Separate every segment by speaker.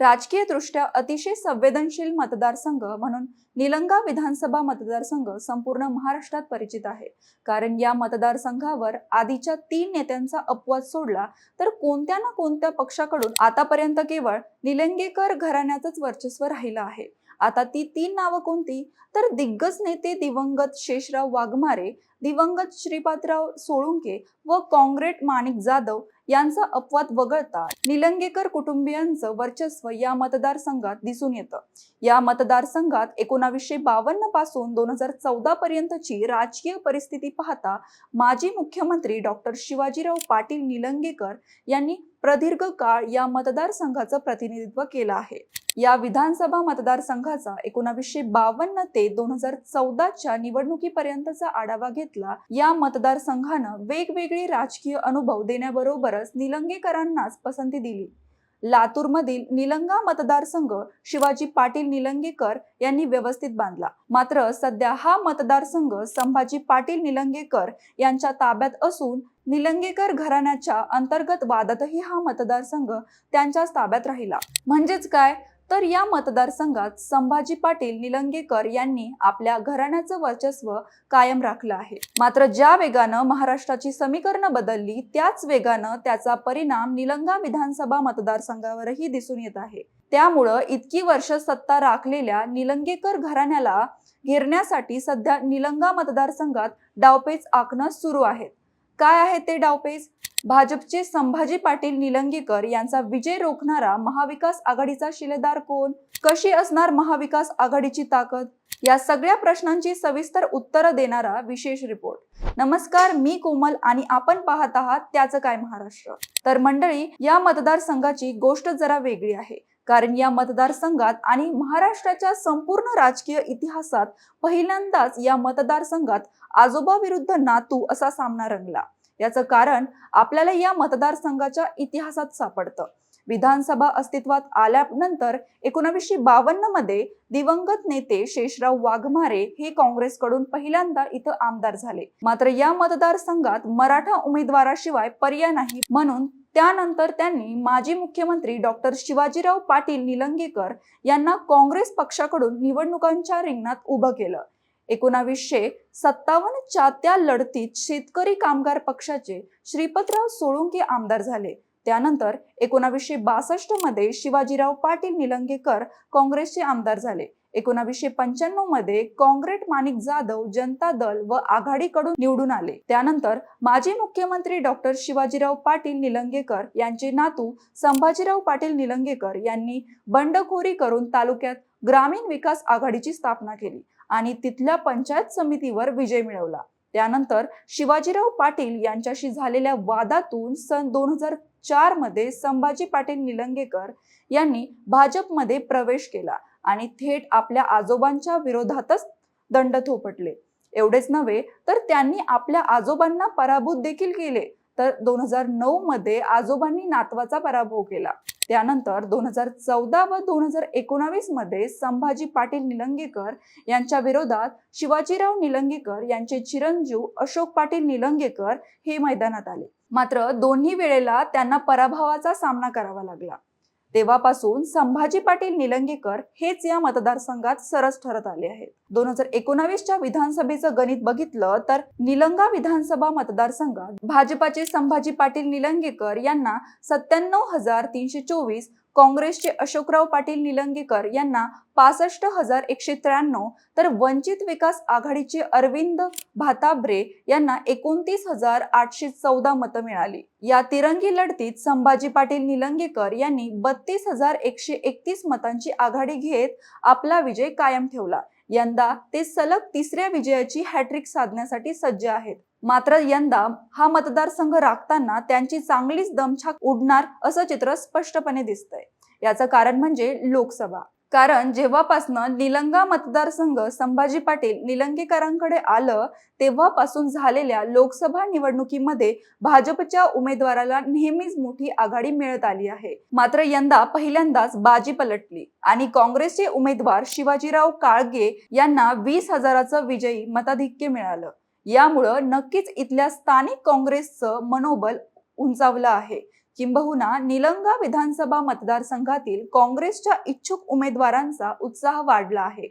Speaker 1: राजकीयदृष्ट्या अतिशय संवेदनशील मतदारसंघ म्हणून निलंगा विधानसभा मतदारसंघ संपूर्ण महाराष्ट्रात परिचित आहे. कारण या मतदारसंघावर आधीच्या तीन नेत्यांचा अपवाद सोडला तर कोणत्या ना कोणत्या पक्षाकडून आतापर्यंत केवळ निलंगेकर घराण्याचंच वर्चस्व राहिलं आहे. आता ती तीन नावं कोणती? तर दिग्गज नेते दिवंगत शेषराव वाघमारे दिवंगत श्रीपादराव सोळुंके व काँग्रेट माणिक जाधव यांचा अपवाद वगळता निलंगेकर कुटुंबियांचं वर्चस्व या मतदारसंघात दिसून येतं. या मतदारसंघात एकोणावीसशे बावन्नपासून दोन हजार चौदा पर्यंतची राजकीय परिस्थिती पाहता माजी मुख्यमंत्री डॉक्टर शिवाजीराव पाटील निलंगेकर यांनी प्रदीर्घ काळ या मतदारसंघाचं प्रतिनिधित्व केलं आहे. या विधानसभा मतदारसंघाचा एकोणावीसशे बावन्न ते दोन हजार चौदाच्या निवडणुकीपर्यंतचा आढावा घेतला. या मतदारसंघानं वेगवेगळे राजकीय अनुभव देण्याबरोबरच निलंगेकरांनाच पसंती दिली. लातूरमधील निलंगा मतदारसंघ शिवाजी पाटील निलंगेकर यांनी व्यवस्थित बांधला. मात्र सध्या हा मतदारसंघ संभाजी पाटील निलंगेकर यांच्या ताब्यात असून निलंगेकर घराण्याच्या अंतर्गत वादातही हा मतदारसंघ त्यांच्याच ताब्यात राहिला. म्हणजेच काय? तर या मतदारसंघात संभाजी पाटील निलंगेकर यांनी आपल्या घराण्याचं वर्चस्व कायम राखलं आहे. मात्र ज्या वेगानं महाराष्ट्राची समीकरणं बदलली त्याच वेगानं त्याचा परिणाम निलंगा विधानसभा मतदारसंघावरही दिसून येत आहे. त्यामुळं इतकी वर्ष सत्ता राखलेल्या निलंगेकर घराण्याला घेरण्यासाठी सध्या निलंगा मतदारसंघात डावपेच आखणं सुरू आहेत. काय आहे ते डावपेच? भाजपचे संभाजी पाटील निलंगेकर यांचा विजय रोखणारा महाविकास आघाडीचा शिलेदार कोण? कशी असणार महाविकास आघाडीची ताकद? या सगळ्या प्रश्नांची सविस्तर उत्तरं देणारा विशेष रिपोर्ट. नमस्कार मी कोमल आणि आपण पाहत आहात त्याचं काय महाराष्ट्र. तर मंडळी या मतदारसंघाची गोष्ट जरा वेगळी आहे. कारण या मतदारसंघात आणि महाराष्ट्राच्या संपूर्ण राजकीय इतिहासात पहिल्यांदाच या मतदारसंघात आजोबा विरुद्ध नातू असा सामना रंगला. याचं कारण आपल्याला या मतदारसंघाच्या इतिहासात सापडतं. विधानसभा अस्तित्वात आल्यानंतर एकोणावीसशे बावन्नमध्ये दिवंगत नेते शेषराव वाघमारे हे काँग्रेसकडून पहिल्यांदा इथं आमदार झाले. मात्र या मतदारसंघात मराठा उमेदवाराशिवाय पर्याय नाही म्हणून त्यानंतर त्यांनी माजी मुख्यमंत्री डॉक्टर शिवाजीराव पाटील निलंगेकर यांना काँग्रेस पक्षाकडून निवडणुकांच्या रिंगणात उभं केलं. एकोणावीसशे सत्तावन्नच्या त्या लढतीत शेतकरी कामगार पक्षाचे श्रीपतराव सोळुंके आमदार झाले. त्यानंतर एकोणावीसशे बासष्टमध्ये शिवाजीराव पाटील निलंगेकर काँग्रेसचे आमदार झाले. एकोणावीसशे पंच्याण्णवमध्ये काँग्रेट माणिक जाधव जनता दल व आघाडीकडून निवडून आले. त्यानंतर माजी मुख्यमंत्री डॉक्टर शिवाजीराव पाटील निलंगेकर यांचे नातू संभाजीराव पाटील निलंगेकर यांनी बंडखोरी करून तालुक्यात ग्रामीण विकास आघाडीची स्थापना केली. आणि तिथल्या पंचायत समितीवर विजय मिळवला. त्यानंतर शिवाजीराव पाटील यांच्याशी झालेल्या वादातून सन दोन हजार चारमध्ये संभाजी पाटील निलंगेकर यांनी भाजपमध्ये प्रवेश केला आणि थेट आपल्या आजोबांच्या विरोधातच दंड थोपटले. एवढेच नव्हे तर त्यांनी आपल्या आजोबांना पराभूत देखील केले. तर दोन हजार नऊ मध्ये आजोबांनी नातवाचा पराभव केला. त्यानंतर दोन हजार चौदा व दोन हजार एकोणावीसमध्ये संभाजी पाटील निलंगेकर यांच्या विरोधात शिवाजीराव निलंगेकर यांचे चिरंजीव अशोक पाटील निलंगेकर हे मैदानात आले. मात्र दोन्ही वेळेला त्यांना पराभवाचा सामना करावा लागला. तेव्हापासून संभाजी पाटील निलंगेकर हेच या मतदारसंघात सरस ठरत आले आहेत. दोन हजार एकोणावीसच्या विधानसभेचं गणित बघितलं तर निलंगा विधानसभा मतदारसंघात भाजपाचे संभाजी पाटील निलंगेकर यांना सत्त्याण्णव हजार तीनशे चोवीस काँग्रेसचे अशोकराव पाटील निलंगेकर यांना पासष्ट हजार एकशे त्र्याण्णव तर वंचित विकास आघाडीचे अरविंद भाताब्रे यांना एकोणतीस हजार आठशे चौदा मतं मिळाली. या तिरंगी लढतीत संभाजी पाटील निलंगेकर यांनी बत्तीस हजार एकशे एकतीस मतांची आघाडी घेत आपला विजय कायम ठेवला. यंदा ते सलग तिसऱ्या विजयाची हॅट्रिक साधण्यासाठी सज्ज आहेत. मात्र यंदा हा मतदारसंघ राखताना त्यांची चांगलीच दमछाक उडणार असं चित्र स्पष्टपणे दिसतंय. याचं कारण म्हणजे लोकसभा. कारण जेव्हापासनं निलंगा मतदारसंघ संभाजी पाटील निलंगेकरांकडे आलं तेव्हापासून झालेल्या लोकसभा निवडणुकीमध्ये भाजपच्या उमेदवाराला नेहमीच मोठी आघाडी मिळत आली आहे. मात्र यंदा पहिल्यांदाच बाजी पलटली आणि काँग्रेसचे उमेदवार शिवाजीराव काळगे यांना वीस हजाराचं विजयी मताधिक्य मिळालं. यामुळं नक्कीच इथल्या स्थानिक काँग्रेसचं मनोबल उंचावलं आहे. किंबहुना निलंगा विधानसभा मतदारसंघातील काँग्रेसच्या इच्छुक उमेदवारांचा उत्साह वाढला आहे.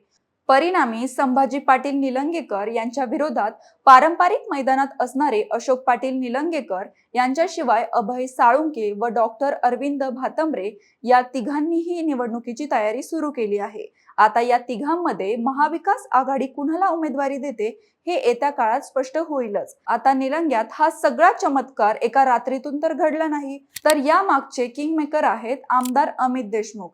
Speaker 1: परिणामी संभाजी पाटील निलंगेकर यांच्या विरोधात पारंपरिक मैदानात असणारे अशोक पाटील निलंगेकर यांच्याशिवाय अभय साळुंके व डॉक्टर अरविंद भातंबरे या तिघांनीही निवडणुकीची तयारी सुरू केली आहे. आता या तिघांमध्ये महाविकास आघाडी कुणाला उमेदवारी देते हे येत्या काळात स्पष्ट होईलच. आता निलंग्यात हा सगळा चमत्कार एका रात्रीतून तर घडला नाही. तर या मागचे किंगमेकर आहेत आमदार अमित देशमुख.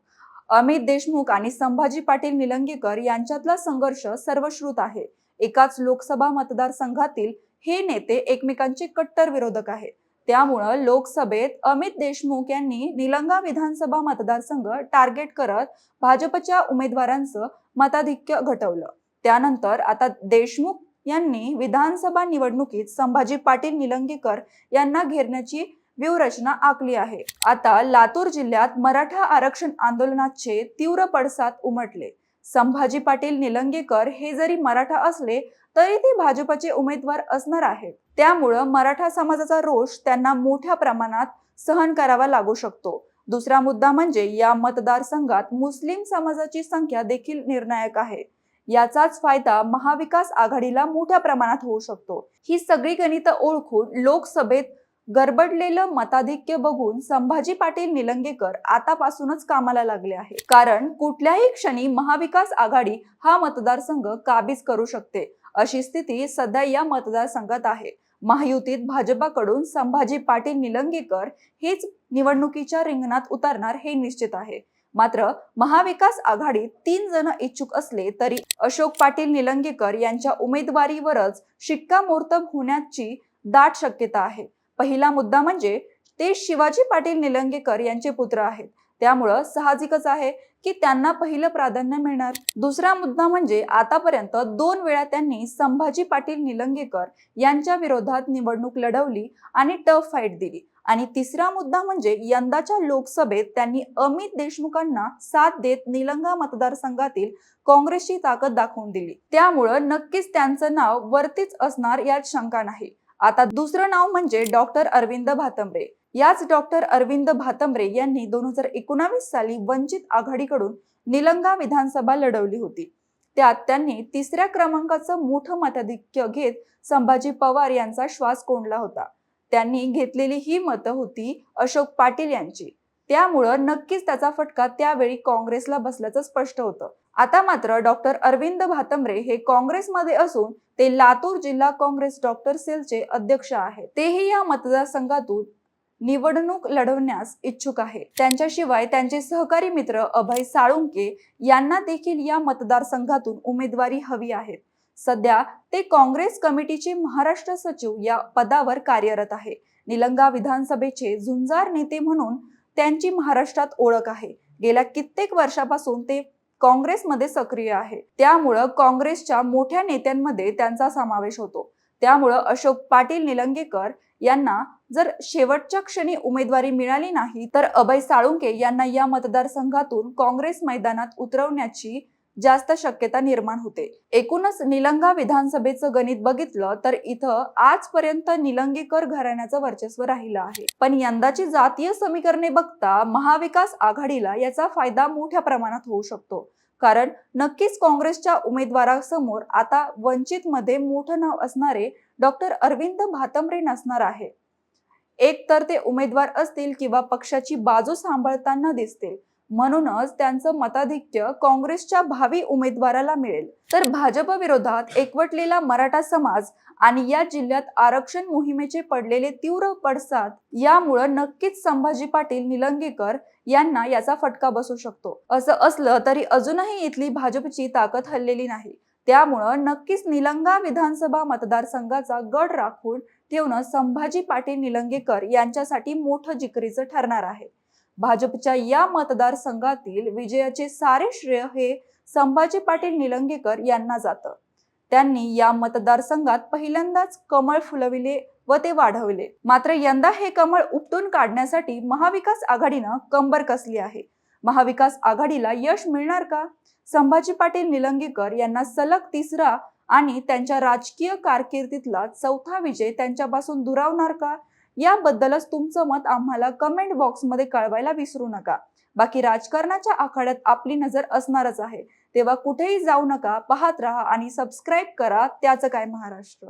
Speaker 1: अमित देशमुख आणि संभाजी पाटील निलंगेकर यांच्यातला संघर्ष सर्वश्रुत आहे. एकाच लोकसभा मतदारसंघातील हे नेते एकमेकांचे कट्टर विरोधक आहेत. त्यामुळं लोकसभेत अमित देशमुख यांनी निलंगा विधानसभा मतदारसंघ टार्गेट करत भाजपच्या उमेदवारांचं मताधिक्य घटवलं. त्यानंतर आता देशमुख यांनी विधानसभा निवडणुकीत संभाजी पाटील निलंगेकर यांना घेरण्याची व्यूहरचना आखली आहे. आता लातूर जिल्ह्यात मराठा आरक्षण आंदोलनाचे तीव्र पडसाद उमटले. संभाजी पाटील निलंगेकर हे जरी मराठा असले तरी ते भाजपचे उमेदवार असणार आहेत. त्यामुळं मराठा समाजाचा रोष त्यांना मोठ्या प्रमाणात सहन करावा लागू शकतो. दुसरा मुद्दा म्हणजे या मतदारसंघात मुस्लिम समाजाची संख्या देखील निर्णायक आहे. याचाच फायदा महाविकास आघाडीला मोठ्या प्रमाणात होऊ शकतो. ही सगळी गणितं ओळखून लोकसभेत गरबडलेलं मताधिक्य बघून संभाजी पाटील निलंगेकर आतापासूनच कामाला लागले आहे कारण कुठल्याही क्षणी महाविकास आघाडी हा मतदारसंघ काबीज करू शकते अशी स्थिती सध्या या मतदारसंघात आहे. महायुतीत भाजपाकडून संभाजी पाटील निलंगेकर हेच निवडणुकीच्या रिंगणात उतरणार हे निश्चित आहे. मात्र महाविकास आघाडीत तीन जण इच्छुक असले तरी अशोक पाटील निलंगेकर यांच्या उमेदवारीवरच शिक्कामोर्तब होण्याची दाट शक्यता आहे. पहिला मुद्दा म्हणजे ते शिवाजी पाटील निलंगेकर यांचे पुत्र आहेत. त्यामुळं साहजिकच आहे की त्यांना पहिलं प्राधान्य मिळणार. दुसरा मुद्दा म्हणजे आतापर्यंत दोन वेळा त्यांनी संभाजी पाटील निलंगेकर यांच्या विरोधात निवडणूक लढवली आणि टफ फाईट दिली. आणि तिसरा मुद्दा म्हणजे यंदाच्या लोकसभेत त्यांनी अमित देशमुखांना साथ देत निलंगा मतदारसंघातील काँग्रेसची ताकद दाखवून दिली. त्यामुळं नक्कीच त्यांचं नाव वरतीच असणार यात शंका नाही. आता दुसरं नाव म्हणजे डॉक्टर अरविंद भातंबरे. याच डॉक्टर अरविंद भातंबरे यांनी दोन हजार एकोणावीस साली वंचित आघाडीकडून निलंगा विधानसभा लढवली होती. त्यात त्यांनी तिसऱ्या क्रमांकाचं मोठं मताधिक्य घेत संभाजी पवार यांचा श्वास कोंडला होता. त्यांनी घेतलेली ही मतं होती अशोक पाटील यांची. त्यामुळं नक्कीच त्याचा फटका त्यावेळी काँग्रेसला बसल्याचं स्पष्ट होतं. आता मात्र डॉक्टर अरविंद भातंबरे हे काँग्रेसमध्ये असून ते लातूर जिल्हा काँग्रेस डॉक्टर सेलचे अध्यक्ष आहेत. तेही या मतदारसंघातून निवडणूक लढवण्यास इच्छुक आहे त्यांच्याशिवाय त्यांचे सहकारी मित्र अभय साळुंके यांना देखील या मतदारसंघातून उमेदवारी हवी आहे. सध्या ते काँग्रेस कमिटीचे महाराष्ट्र सचिव या पदावर कार्यरत आहे. निलंगा विधानसभेचे झुंजार नेते म्हणून त्यांची महाराष्ट्रात ओळख आहे. गेल्या कित्येक वर्षापासून ते काँग्रेसमध्ये सक्रिय आहे. त्यामुळं काँग्रेसच्या मोठ्या नेत्यांमध्ये त्यांचा समावेश होतो. त्यामुळं अशोक पाटील निलंगेकर यांना जर शेवटच्या क्षणी उमेदवारी मिळाली नाही तर अभय साळुंके यांना या मतदारसंघातून काँग्रेस मैदानात उतरवण्याची जास्त शक्यता निर्माण होते. एकूणच निलंगा विधानसभेचं गणित बघितलं तर इथं आजपर्यंत निलंगेकर घराण्याचं वर्चस्व राहिलं आहे. पण यंदाची जातीय समीकरणे बघता महाविकास आघाडीला याचा फायदा मोठ्या प्रमाणात होऊ शकतो. कारण नक्कीच काँग्रेसच्या उमेदवारासमोर आता वंचित मध्ये मोठं नाव असणारे डॉक्टर अरविंद भातंबरे नसणार आहे. एक तर ते उमेदवार असतील किंवा पक्षाची बाजू सांभाळताना दिसतील. म्हणूनच त्यांचं मताधिक्य काँग्रेसच्या भावी उमेदवाराला मिळेल. तर भाजप विरोधात एकवटलेला मराठा समाज आणि या जिल्ह्यात आरक्षण मोहिमेचे पडलेले तीव्र पडसाद यामुळं नक्कीच संभाजी पाटील निलंगेकर यांना याचा फटका बसू शकतो. असं असलं तरी अजूनही इथली भाजपची ताकद हल्लेली नाही. त्यामुळं नक्कीच निलंगा विधानसभा मतदारसंघाचा गड राखून ठेवणं संभाजी पाटील निलंगेकर यांच्यासाठी मोठं जिकरीचं ठरणार आहे. भाजपच्या या मतदारसंघातील विजयाचे सारे श्रेय हे संभाजी पाटील निलंगेकर यांना जातं. त्यांनी या मतदारसंघात पहिल्यांदाच कमळ फुलविले व ते वाढवले. मात्र यंदा हे कमळ उपटून काढण्यासाठी महाविकास आघाडीनं कंबर कसली आहे? महाविकास आघाडीला यश मिळणार का? संभाजी पाटील निलंगेकर यांना सलग तिसरा आणि त्यांच्या राजकीय कारकिर्दीतला चौथा विजय त्यांच्यापासून दुरावणार का? याबद्दलच तुमचं मत आम्हाला कमेंट बॉक्समध्ये कळवायला विसरू नका. बाकी राजकारणाच्या आखाड्यात आपली नजर असणारच आहे. तेव्हा कुठेही जाऊ नका पाहत राहा आणि सबस्क्राईब करा. त्याचं काय महाराष्ट्र?